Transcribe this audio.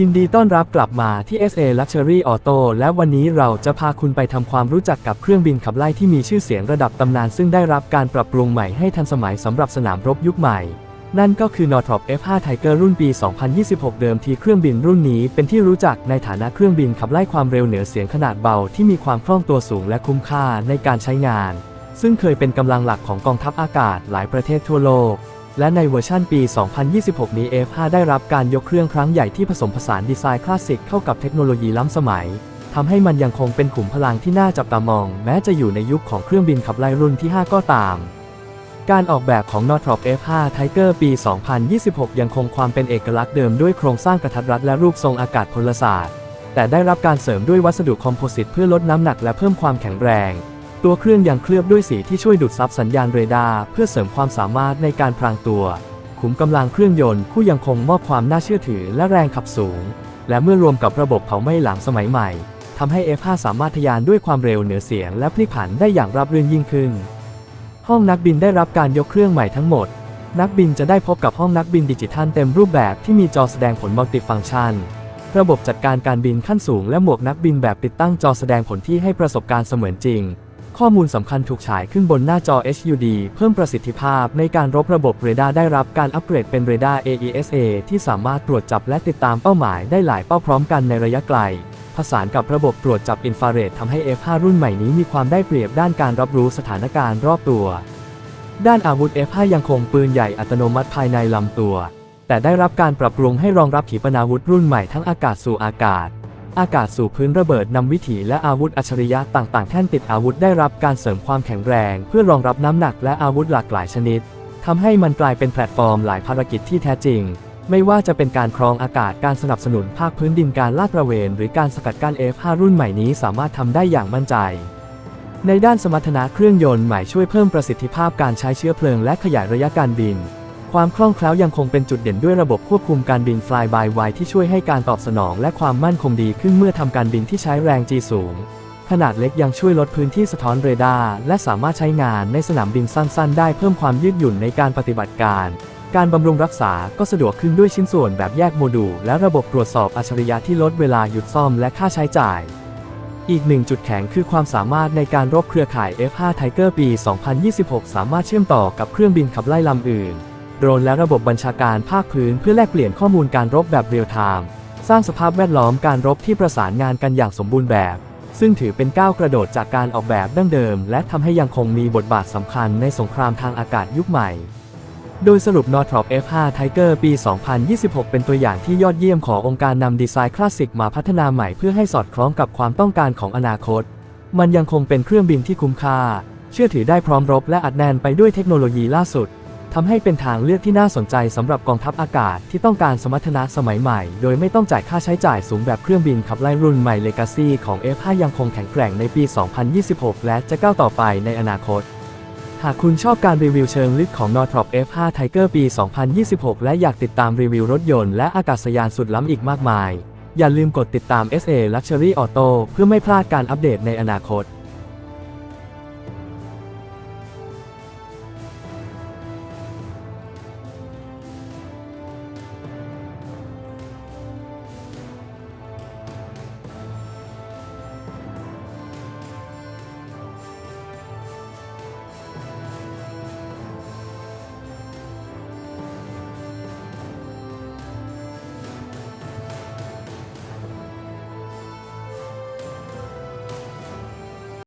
ยินดีต้อนรับกลับมาที่ SA Luxury Auto และวันนี้เราจะพาคุณไปทำความรู้จักกับเครื่องบินขับไล่ที่มีชื่อเสียงระดับตำนาน ซึ่งได้รับการปรับปรุงใหม่ให้ทันสมัยสำหรับสนามรบยุคใหม่ นั่นก็คือ Northrop F5 Tiger รุ่นปี 2026 เดิมทีเครื่องบินรุ่นนี้เป็นที่รู้จักในฐานะเครื่องบินขับไล่ความเร็วเหนือเสียงขนาดเบาที่มีความคล่องตัวสูงและคุ้มค่าในการใช้งาน ซึ่งเคยเป็นกำลังหลักของกองทัพอากาศหลายประเทศทั่วโลก และในเวอร์ชั่นปี 2026 นี้ F5 ได้รับการยกเครื่องครั้งใหญ่ที่ผสมผสานดีไซน์คลาสสิกเข้ากับเทคโนโลยีล้ำสมัยทำให้มันยังคงเป็นขุมพลังที่น่าจับตามอง แม้จะอยู่ในยุคของเครื่องบินขับไล่รุ่นที่ 5 ก็ตาม การออกแบบของ Northrop F5 Tiger ปี 2026 ยังคงความเป็นเอกลักษณ์เดิมด้วยโครงสร้างกระทัดรัดและรูปทรงอากาศพลศาสตร์ แต่ได้รับการเสริมด้วยวัสดุคอมโพสิตเพื่อลดน้ำหนักและเพิ่มความแข็งแรง ตัวเครื่องยังเคลือบด้วยสีที่ช่วยดูดซับสัญญาณเรดาร์เพื่อเสริมความสามารถในการพรางตัวขุมกำลังเครื่องยนต์ผู้ยังคงมอบความน่าเชื่อถือและแรงขับสูง และเมื่อรวมกับระบบเผาไหม้หลังสมัยใหม่ทำให้ F5 สามารถทะยานด้วยความเร็วเหนือเสียงและพลิกผันได้อย่างราบรื่นยิ่งขึ้น ห้องนักบินได้รับการยกเครื่องใหม่ทั้งหมด นักบินจะได้พบกับห้องนักบินดิจิทัลเต็มรูปแบบที่มีจอแสดงผลมัลติฟังก์ชัน ระบบจัดการการบินขั้นสูงและหมวกนักบินแบบติดตั้งจอแสดงผลที่ให้ประสบการณ์เสมือนจริง ข้อมูลสำคัญถูกฉายขึ้นบนหน้าจอ HUD เพิ่มประสิทธิภาพในการรบระบบเรดาร์ได้รับการอัปเกรดเป็นเรดาร์ AESA ที่สามารถตรวจจับและติดตามเป้าหมายได้หลายเป้าพร้อมกันในระยะไกล ผสานกับระบบตรวจจับอินฟราเรดทำให้ F5 รุ่นใหม่นี้มีความได้เปรียบด้านการรับรู้สถานการณ์รอบตัว ด้านอาวุธ F5 ยังคงปืนใหญ่อัตโนมัติภายในลำตัว แต่ได้รับการปรับปรุงให้รองรับขีปนาวุธรุ่นใหม่ทั้งอากาศสู่อากาศ อากาศสู่พื้นระเบิดนำวิถีและอาวุธอัจฉริยะต่างๆ แท่นติดอาวุธได้รับการเสริมความแข็งแรง เพื่อรองรับน้ำหนักและอาวุธหลากหลายชนิดทำให้มันกลายเป็นแพลตฟอร์มหลายภารกิจที่แท้จริง ไม่ว่าจะเป็นการครองอากาศการสนับสนุนภาคพื้นดินการลาดระเวน หรือการสกัดกั้น F5 รุ่นใหม่นี้สามารถทำได้อย่างมั่นใจ ในด้านสมรรถนะเครื่องยนต์ใหม่ช่วยเพิ่มประสิทธิภาพการใช้เชื้อเพลิงและขยายระยะการบิน ความคล่องแคล่วยังคงเป็นจุดเด่นด้วยระบบควบคุมการบิน Fly by Wire ที่ช่วยให้การตอบสนองและความมั่นคงดีขึ้นเมื่อทำการบินที่ใช้แรง G สูง ขนาดเล็กยังช่วยลดพื้นที่สะท้อนเรดาร์และสามารถใช้งานในสนามบินสั้นๆ ได้เพิ่มความยืดหยุ่นในการปฏิบัติการ การบำรุงรักษาก็สะดวกขึ้นด้วยชิ้นส่วนแบบแยกโมดูลและระบบตรวจสอบอัจฉริยะที่ลดเวลาหยุดซ่อมและค่าใช้จ่ายอีกหนึ่งจุดแข็งคือความสามารถในการรบเครือข่าย F5 Tiger ปี 2026 สามารถเชื่อมต่อกับเครื่องบินขับไล่ลำอื่น โดรนและระบบบัญชาการภาคพื้นเพื่อแลกเปลี่ยนข้อมูลการรบแบบเรียลไทม์สร้างสภาพแวดล้อมการรบที่ประสานงานกันอย่างสมบูรณ์แบบ ซึ่งถือเป็นก้าวกระโดดจากการออกแบบดั้งเดิม และทำให้ยังคงมีบทบาทสำคัญในสงครามทางอากาศยุคใหม่ โดยสรุป Northrop F5 Tiger ปี 2026 เป็นตัวอย่างที่ยอดเยี่ยมขององค์การนำดีไซน์คลาสสิกมาพัฒนาใหม่เพื่อให้สอดคล้องกับความต้องการของอนาคต มันยังคงเป็นเครื่องบินที่คุ้มค่า เชื่อถือได้พร้อมรบและอัดแน่นไปด้วยเทคโนโลยีล่าสุด ทำให้เป็นทางเลือกที่น่าสนใจสำหรับกองทัพอากาศที่ต้องการสมรรถนะสมัยใหม่ โดยไม่ต้องจ่ายค่าใช้จ่ายสูงแบบเครื่องบินขับไล่รุ่นใหม่ Legacy ของ F5 ยังคงแข็งแกร่งในปี 2026 และจะก้าวต่อไปในอนาคต หากคุณชอบการรีวิวเชิงลึกของ Northrop F5 Tiger ปี 2026 และอยากติดตามรีวิวรถยนต์และอากาศยานสุดล้ำอีกมากมาย อย่าลืมกดติดตาม SA Luxury Auto เพื่อไม่พลาดการอัปเดตในอนาคต